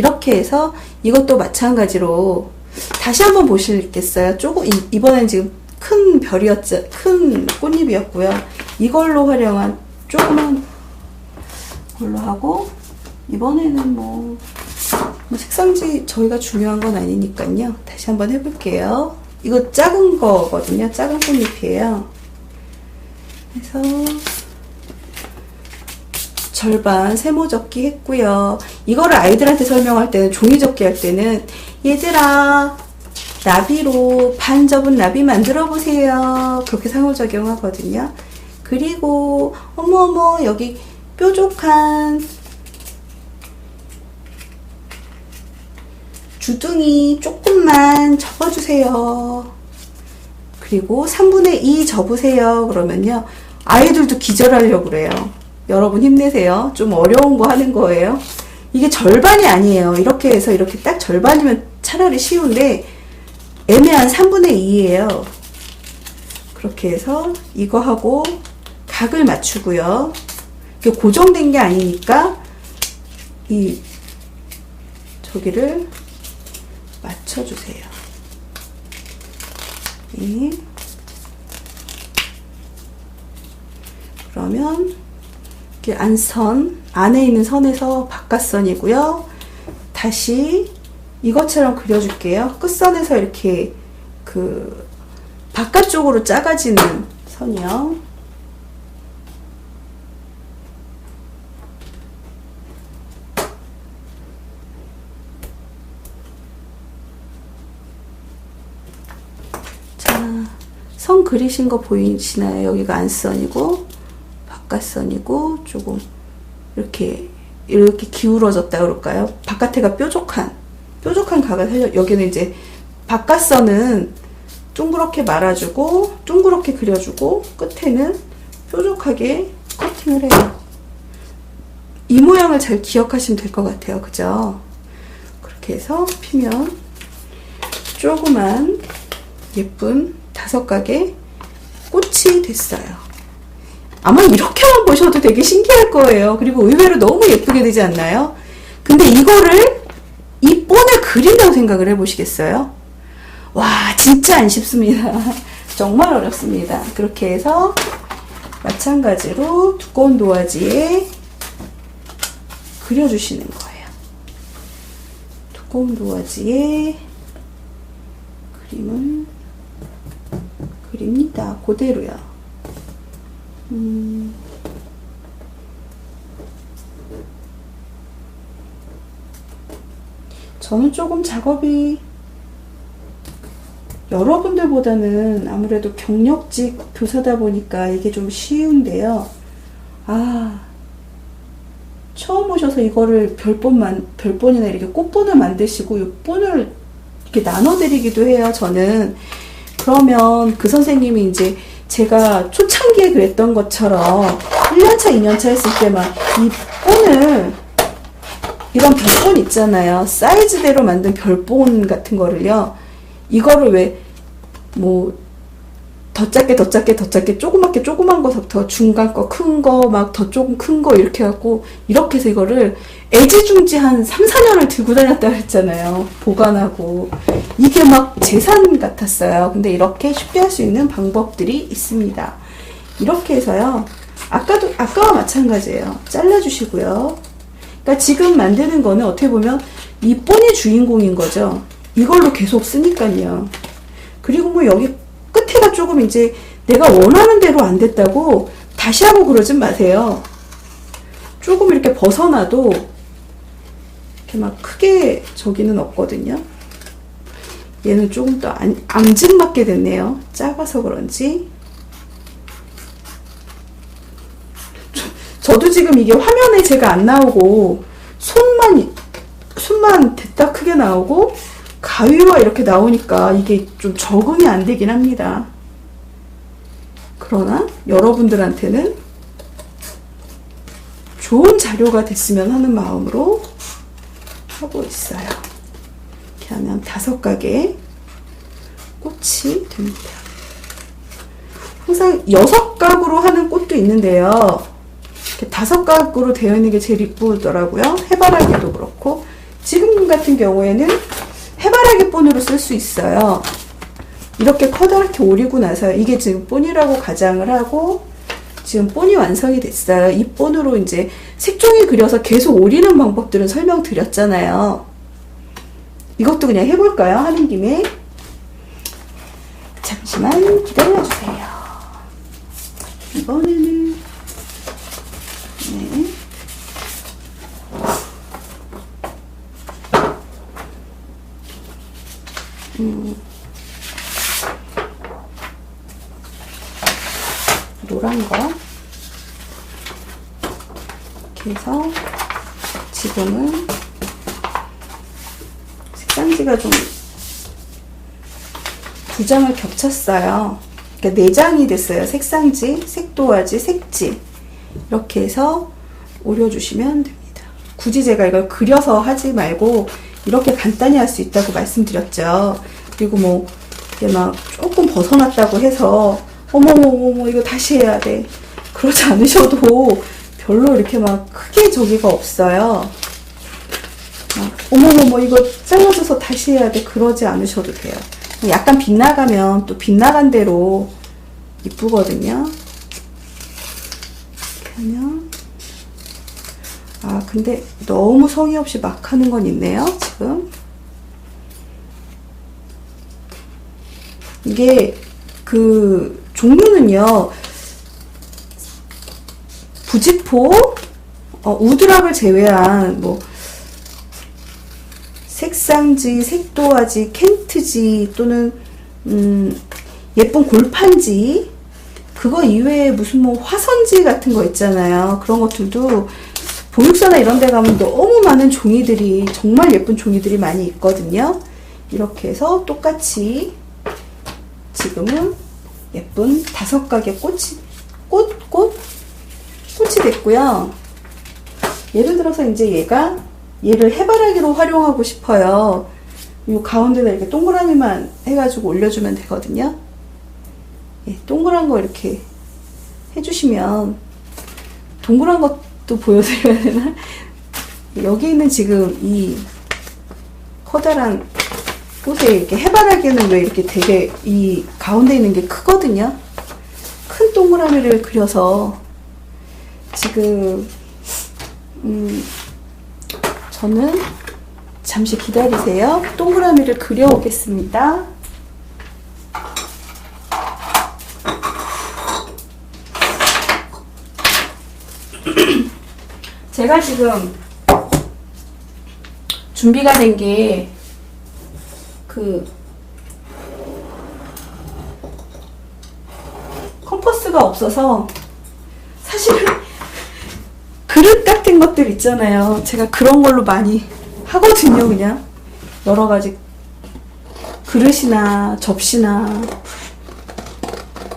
이렇게 해서 이것도 마찬가지로 다시 한번 보시겠어요? 조금 이- 이번엔 지금 큰 별이었죠. 큰 꽃잎이었고요. 이걸로 활용한 조그만 걸로 하고 이번에는 뭐, 뭐 색상지 저희가 중요한 건 아니니까요. 다시 한번 해볼게요. 이거 작은 거거든요. 작은 꽃잎이에요. 그래서 절반 세모 접기 했고요. 이거를 아이들한테 설명할 때는 종이 접기 할 때는 얘들아 나비로 반 접은 나비 만들어 보세요. 그렇게 상호작용하거든요. 그리고 어머 어머 여기 뾰족한 주둥이 조금만 접어주세요. 그리고 3분의 2 접으세요. 그러면요. 아이들도 기절하려고 그래요. 여러분 힘내세요. 좀 어려운 거 하는 거예요. 이게 절반이 아니에요. 이렇게 해서 이렇게 딱 절반이면 차라리 쉬운데 애매한 3분의 2예요. 그렇게 해서 이거 하고 각을 맞추고요. 이게 고정된 게 아니니까 이 저기를 맞춰주세요. 네. 그러면 이렇게 안선 안에 있는 선에서 바깥선이고요. 다시 이것처럼 그려줄게요. 끝선에서 이렇게 그 바깥쪽으로 작아지는 선이요. 자, 선 그리신 거 보이시나요? 여기가 안선이고 바깥선이고 조금 이렇게 이렇게 기울어졌다 그럴까요? 바깥에가 뾰족한 뾰족한 각을 살려 여기는 이제 바깥선은 둥그렇게 말아주고 둥그렇게 그려주고 끝에는 뾰족하게 커팅을 해요. 이 모양을 잘 기억하시면 될 것 같아요. 그죠? 그렇게 해서 피면 조그만 예쁜 다섯 가게 꽃이 됐어요. 아마 이렇게만 보셔도 되게 신기할 거예요. 그리고 의외로 너무 예쁘게 되지 않나요? 근데 이거를 이 본에 그린다고 생각을 해보시겠어요? 와, 진짜 안 쉽습니다. 정말 어렵습니다. 그렇게 해서 마찬가지로 두꺼운 도화지에 그려주시는 거예요. 두꺼운 도화지에 그림을 그립니다. 그대로요. 음. 저는 조금 작업이 여러분들보다는 아무래도 경력직 교사다 보니까 이게 좀 쉬운데요. 아, 처음 오셔서 이거를 별본만, 별본이나 이렇게 꽃본을 만드시고, 이 본을 이렇게 나눠드리기도 해요, 저는. 그러면 그 선생님이 이제 제가 초창기에 그랬던 것처럼 1년차, 2년차 했을 때만 이 본을 이런 별본 있잖아요. 사이즈대로 만든 별본 같은 거를요. 이거를 왜, 뭐, 더 작게, 더 작게, 더 작게, 조그맣게, 조그만 거부터 중간 거, 큰 거, 막 더 조금 큰 거, 이렇게 해갖고, 이렇게 해서 이거를 애지중지 한 3, 4년을 들고 다녔다 그랬잖아요. 보관하고. 이게 막 재산 같았어요. 근데 이렇게 쉽게 할 수 있는 방법들이 있습니다. 이렇게 해서요. 아까도, 아까와 마찬가지예요. 잘라주시고요. 그러니까 지금 만드는 거는 어떻게 보면 이 본이 주인공인 거죠. 이걸로 계속 쓰니까요. 그리고 뭐 여기 끝에가 조금 이제 내가 원하는 대로 안 됐다고 다시 하고 그러진 마세요. 조금 이렇게 벗어나도 이렇게 막 크게 저기는 없거든요. 얘는 조금 더 안, 앙증맞게 됐네요. 작아서 그런지. 저, 도 지금 이게 화면에 제가 안 나오고 손만 손만 됐다 크게 나오고 가위와 이렇게 나오니까 이게 좀 적응이 안 되긴 합니다. 그러나 여러분들한테는 좋은 자료가 됐으면 하는 마음으로 하고 있어요. 이렇게 하면 다섯 가게 꽃이 됩니다. 항상 여섯 각으로 하는 꽃도 있는데요. 다섯 각으로 되어 있는 게 제일 이쁘더라고요. 해바라기도 그렇고. 지금 같은 경우에는 해바라기 본으로 쓸 수 있어요. 이렇게 커다랗게 오리고 나서 이게 지금 본이라고 가장을 하고 지금 본이 완성이 됐어요. 이 본으로 이제 색종이 그려서 계속 오리는 방법들은 설명드렸잖아요. 이것도 그냥 해볼까요? 하는 김에 잠시만 기다려주세요. 이번에는 네. 음. 노란 거 이렇게 해서 지금은 색상지가 좀 두 장을 겹쳤어요. 그러니까 네 장이 됐어요. 색상지, 색도화지, 색지 이렇게 해서 오려주시면 됩니다. 굳이 제가 이걸 그려서 하지 말고 이렇게 간단히 할 수 있다고 말씀드렸죠. 그리고 뭐 이게 막 조금 벗어났다고 해서 어머머머머 이거 다시 해야 돼. 그러지 않으셔도 별로 이렇게 막 크게 저기가 없어요. 막 어머머머 이거 잘라줘서 다시 해야 돼. 그러지 않으셔도 돼요. 약간 빗나가면 또 빗나간 대로 이쁘거든요. 하면 아 근데 너무 성의 없이 막 하는 건 있네요. 지금 이게 그 종류는요 부지포 어, 우드락을 제외한 뭐 색상지, 색도화지, 켄트지 또는 음, 예쁜 골판지 그거 이외에 무슨 뭐 화선지 같은 거 있잖아요. 그런 것들도 보육사나 이런 데 가면 너무 많은 종이들이 정말 예쁜 종이들이 많이 있거든요. 이렇게 해서 똑같이 지금은 예쁜 다섯 가게 꽃이 꽃, 꽃, 꽃이 됐고요. 예를 들어서 이제 얘가 얘를 해바라기로 활용하고 싶어요. 이 가운데다 이렇게 동그라미만 해가지고 올려주면 되거든요. 예, 동그란 거 이렇게 해주시면 동그란 것도 보여드려야 되나? 여기 있는 지금 이 커다란 꽃에 이렇게 해바라기는 왜 이렇게 되게 이 가운데 있는 게 크거든요. 큰 동그라미를 그려서 지금 음 저는 잠시 기다리세요. 동그라미를 그려오겠습니다. 제가 지금 준비가 된 게 그 컴퍼스가 없어서 사실 그릇 같은 것들 있잖아요. 제가 그런 걸로 많이 하거든요, 그냥. 여러 가지 그릇이나 접시나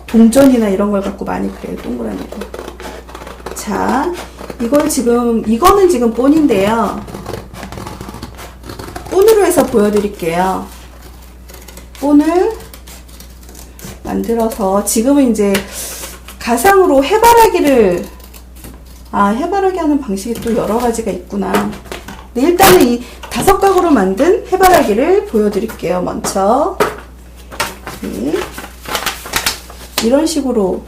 동전이나 이런 걸 갖고 많이 그래요, 동그라미 거. 자, 이걸 지금, 이거는 지금 본인데요. 본으로 해서 보여드릴게요. 본을 만들어서 지금은 이제 가상으로 해바라기를 아 해바라기 하는 방식이 또 여러 가지가 있구나. 네, 일단은 이 다섯 가구로 만든 해바라기를 보여드릴게요. 먼저 네. 이런 식으로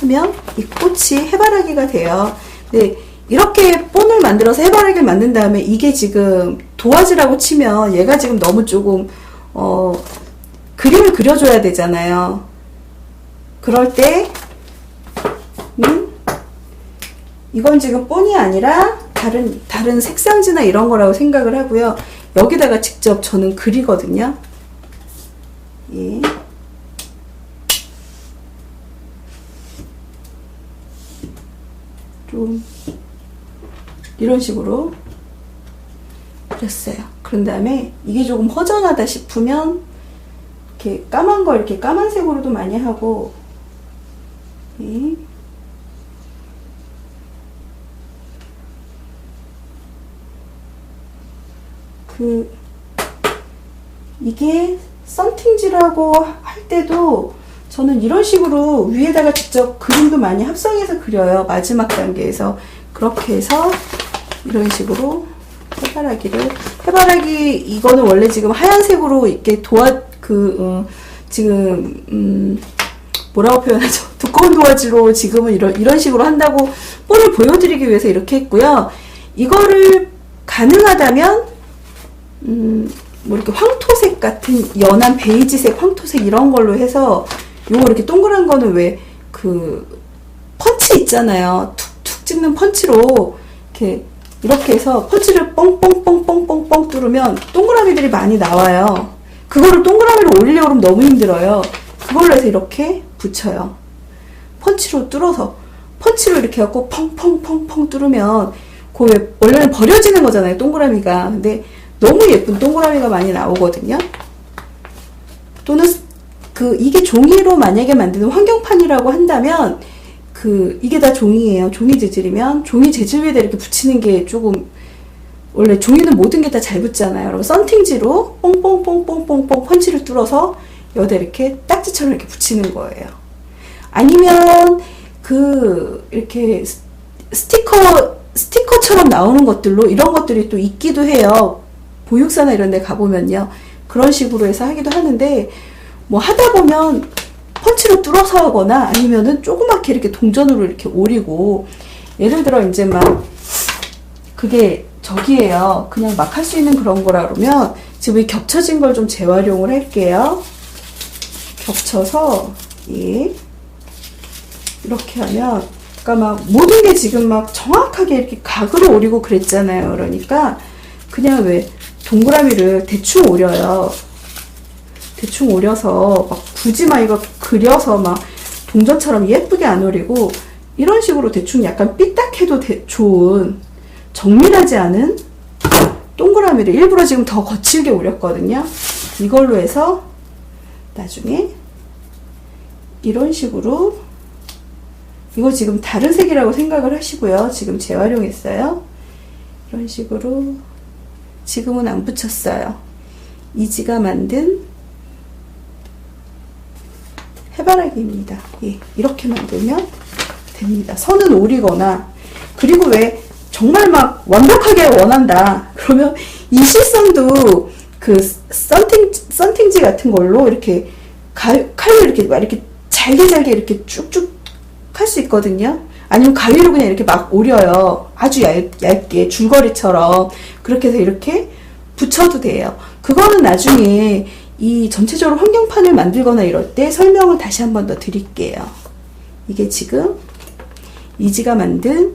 하면 이 꽃이 해바라기가 돼요. 네, 이렇게 본을 만들어서 해바라기를 만든 다음에 이게 지금 도화지라고 치면 얘가 지금 너무 조금 어, 그림을 그려줘야 되잖아요. 그럴 때 음, 이건 지금 본이 아니라 다른 다른 색상지나 이런 거라고 생각을 하고요. 여기다가 직접 저는 그리거든요. 예. 좀 이런 식으로 그렸어요. 그런 다음에 이게 조금 허전하다 싶으면 이렇게 까만 거 이렇게 까만색으로도 많이 하고 네. 그 이게 썬팅지라고 할 때도 저는 이런 식으로 위에다가 직접 그림도 많이 합성해서 그려요. 마지막 단계에서. 그렇게 해서 이런 식으로 해바라기를 해바라기 이거는 원래 지금 하얀색으로 이렇게 도화 그 어, 지금 음 뭐라고 표현하죠? 두꺼운 도화지로 지금은 이런 이런 식으로 한다고 볼을 보여드리기 위해서 이렇게 했고요. 이거를 가능하다면 음 뭐 이렇게 황토색 같은 연한 베이지색 황토색 이런 걸로 해서 요거 이렇게 동그란 거는 왜 그 펀치 있잖아요 툭툭 찍는 펀치로 이렇게 이렇게 해서 펀치를 뻥뻥뻥뻥뻥뻥 뚫으면 동그라미들이 많이 나와요. 그거를 동그라미로 올리려고 그러면 너무 힘들어요. 그걸로 해서 이렇게 붙여요. 펀치로 뚫어서 펀치로 이렇게 해갖고 펑펑펑펑 뚫으면 그왜 원래는 버려지는 거잖아요. 동그라미가. 근데 너무 예쁜 동그라미가 많이 나오거든요. 또는 그 이게 종이로 만약에 만드는 환경판이라고 한다면 그 이게 다 종이에요. 종이 재질이면 종이 재질 위에다 이렇게 붙이는 게 조금 원래 종이는 모든 게 다 잘 붙잖아요. 여러분 썬팅지로 뽕뽕뽕뽕뽕뽕 펀치를 뚫어서 여기다 이렇게 딱지처럼 이렇게 붙이는 거예요. 아니면 그 이렇게 스- 스티커 스티커처럼 나오는 것들로 이런 것들이 또 있기도 해요. 보육사나 이런 데 가보면요. 그런 식으로 해서 하기도 하는데 뭐 하다 보면 펀치로 뚫어서 하거나 아니면은 조그맣게 이렇게 동전으로 이렇게 오리고 예를 들어 이제 막 그게 저기에요. 그냥 막 할 수 있는 그런 거라 그러면 지금 이 겹쳐진 걸 좀 재활용을 할게요. 겹쳐서 예. 이렇게 하면 그러니까 막 모든 게 지금 막 정확하게 이렇게 각으로 오리고 그랬잖아요. 그러니까 그냥 왜 동그라미를 대충 오려요. 대충 오려서 막 굳이 막 이거 그려서 막 동전처럼 예쁘게 안 오리고 이런 식으로 대충 약간 삐딱해도 되- 좋은 정밀하지 않은 동그라미를 일부러 지금 더 거칠게 오렸거든요. 이걸로 해서 나중에 이런 식으로 이거 지금 다른 색이라고 생각을 하시고요. 지금 재활용했어요. 이런 식으로 지금은 안 붙였어요. 이지가 만든 해바라기입니다. 예, 이렇게 만들면 됩니다. 선은 오리거나 그리고 왜 정말 막 완벽하게 원한다. 그러면 이 실선도 그 썬팅 썬팅지 같은 걸로 이렇게 갈, 칼로 이렇게 막 이렇게 잘게 잘게 이렇게 쭉쭉 할 수 있거든요. 아니면 가위로 그냥 이렇게 막 오려요. 아주 얇, 얇게 줄거리처럼 그렇게 해서 이렇게 붙여도 돼요. 그거는 나중에 이 전체적으로 환경판을 만들거나 이럴 때 설명을 다시 한 번 더 드릴게요. 이게 지금 이지가 만든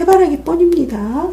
해바라기 뻔입니다.